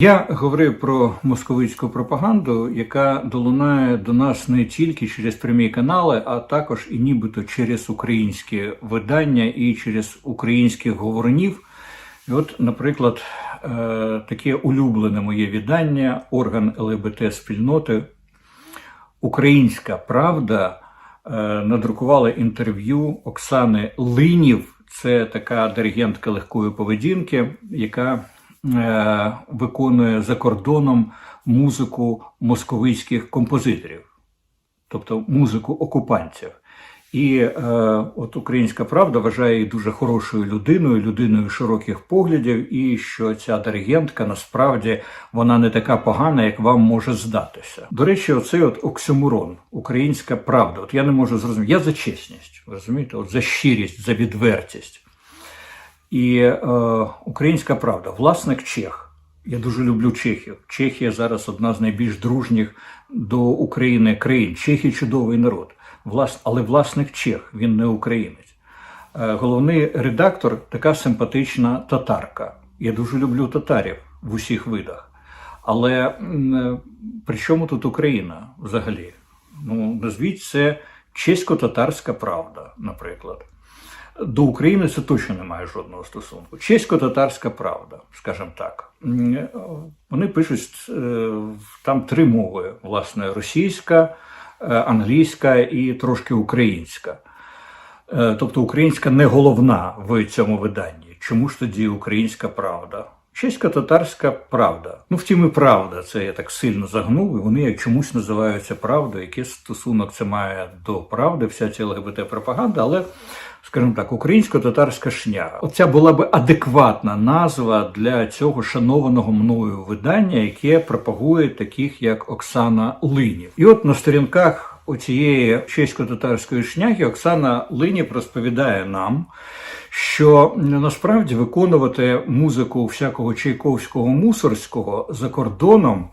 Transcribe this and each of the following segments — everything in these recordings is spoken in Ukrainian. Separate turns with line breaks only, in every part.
Я говорив про московицьку пропаганду, яка долунає до нас не тільки через прямі канали, а також і нібито через українські видання і через українських говорунів. І от, наприклад, е, таке улюблене моє віддання, орган ЛГБТ спільноти Українська Правда е, надрукувала інтерв'ю Оксани Линів. Це така диригентка легкої поведінки, яка виконує за кордоном музику московицьких композиторів, тобто музику окупантів. І е, от Українська Правда вважає її дуже хорошою людиною, людиною широких поглядів, і що ця диригентка насправді вона не така погана, як вам може здатися. До речі, оцей от оксюмурон, Українська Правда. От я не можу зрозуміти. Я за чесність, розумієте, от за щирість, за відвертість. І е, Українська Правда, власник Чех. Я дуже люблю Чехів. Чехія зараз одна з найбільш дружніх до України країн. Чехи чудовий народ. Влас... Але власник Чех, він не українець. Е, Головний редактор така симпатична татарка. Я дуже люблю татарів в усіх видах. Але е, при чому тут Україна взагалі? Ну, назвіть це чесько-татарська правда, наприклад. До України це точно не має жодного стосунку. Чесько-татарська правда, скажімо так. Е, Вони пишуть е, там три мови: власне, російська, е, англійська і трошки українська. Тобто українська не головна в цьому виданні. Чому ж тоді українська правда? Чесько-татарська правда. Ну, втім, і правда, це я так сильно загнув, і вони чомусь називаються правдою. Який стосунок це має до правди, вся ця ЛГБТ-пропаганда, але, скажімо так, українсько-татарська шняга. Оця була би адекватна назва для цього шанованого мною видання, яке пропагує таких, як Оксана Линів. І от на сторінках оцієї чесько-татарської шняги Оксана Линів розповідає нам, що насправді виконувати музику всякого чайковського мусорського за кордоном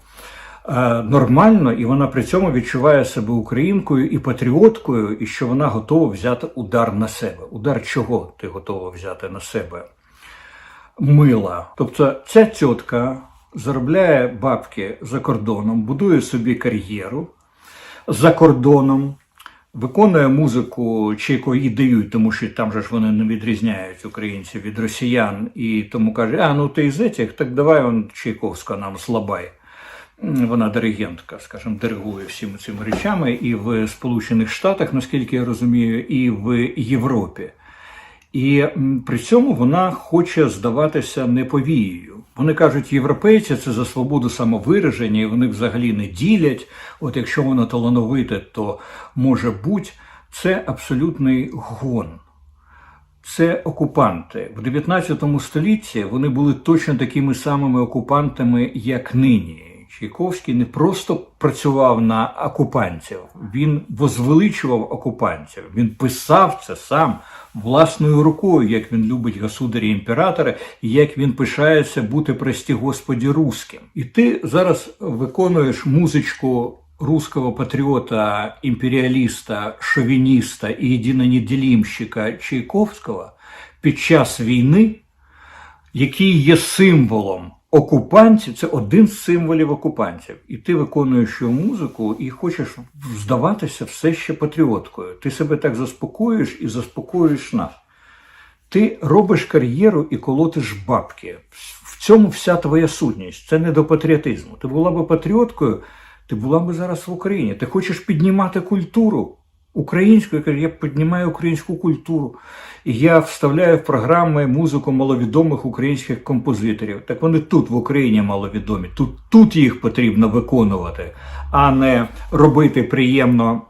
е, нормально, і вона при цьому відчуває себе українкою і патріоткою, і що вона готова взяти удар на себе. Удар чого ти готова взяти на себе? Мила. Тобто ця тітка заробляє бабки за кордоном, будує собі кар'єру за кордоном, виконує музику, чи і дають, тому що там же ж вони не відрізняють українців від росіян, і тому каже: а ну ти із цих, так давай он Чайковська нам слабай. Вона диригентка, скажімо, диригує всіми цими речами і в Сполучених Штатах, наскільки я розумію, і в Європі. І при цьому вона хоче здаватися неповією. Вони кажуть, європейці це за свободу самовираження, і вони взагалі не ділять. От якщо воно талановите, то може бути це абсолютний гон. Це окупанти в 19 столітті. Вони були точно такими самими окупантами, як нині. Чайковський не просто працював на окупантів, він возвеличував окупантів. Він писав це сам власною рукою, як він любить государі імператори, і як він пишається бути прості Господі русським. І ти зараз виконуєш музичку русского патріота, імперіаліста, шовініста і єдинонеділімщика Чайковського під час війни, який є символом окупантів, це один з символів окупантів. І ти виконуєш його музику і хочеш здаватися все ще патріоткою. Ти себе так заспокоюєш і заспокоюєш нас. Ти робиш кар'єру і колотиш бабки. В цьому вся твоя сутність. Це не до патріотизму. Ти була би патріоткою, ти була би зараз в Україні. Ти хочеш піднімати культуру українську. Я я піднімаю українську культуру. І я вставляю в програми музику маловідомих українських композиторів. Так вони тут в Україні маловідомі. Тут, тут їх потрібно виконувати, а не робити приємно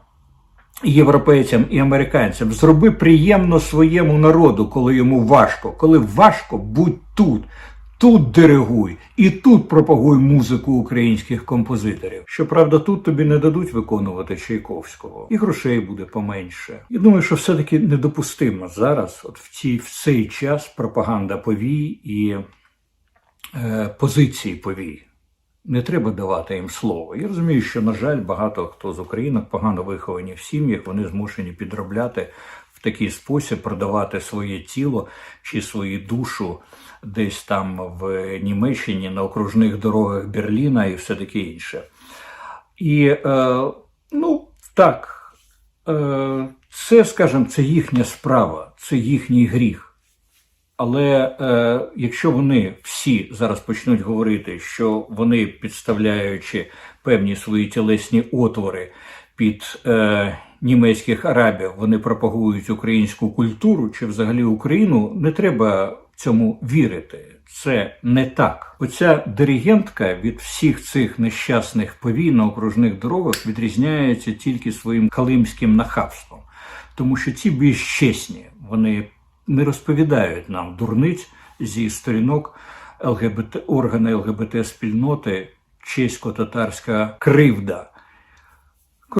європейцям і американцям. Зроби приємно своєму народу, коли йому важко. Коли важко, будь тут. Тут диригуй і тут пропагуй музику українських композиторів. Щоправда, тут тобі не дадуть виконувати Чайковського, і грошей буде поменше. Я думаю, що все-таки недопустимо зараз, от в цій в цей час, пропаганда повій і е, позиції повій. Не треба давати їм слово. Я розумію, що, на жаль, багато хто з українок погано виховані в сім'ях, вони змушені підробляти в такий спосіб продавати своє тіло чи свою душу десь там в Німеччині на окружних дорогах Берліна і все таке інше. І е, ну так, е, це, скажімо, це їхня справа, це їхній гріх. Але е, якщо вони всі зараз почнуть говорити, що вони, підставляючи певні свої тілесні отвори під е, німецьких арабів, вони пропагують українську культуру чи взагалі Україну, не треба цьому вірити. Це не так. Оця диригентка від всіх цих нещасних повій на окружних дорогах відрізняється тільки своїм калимським нахабством, тому що ці більш чесні, вони не розповідають нам дурниць зі сторінок ЛГБТ органи ЛГБТ спільноти чесько-татарська кривда.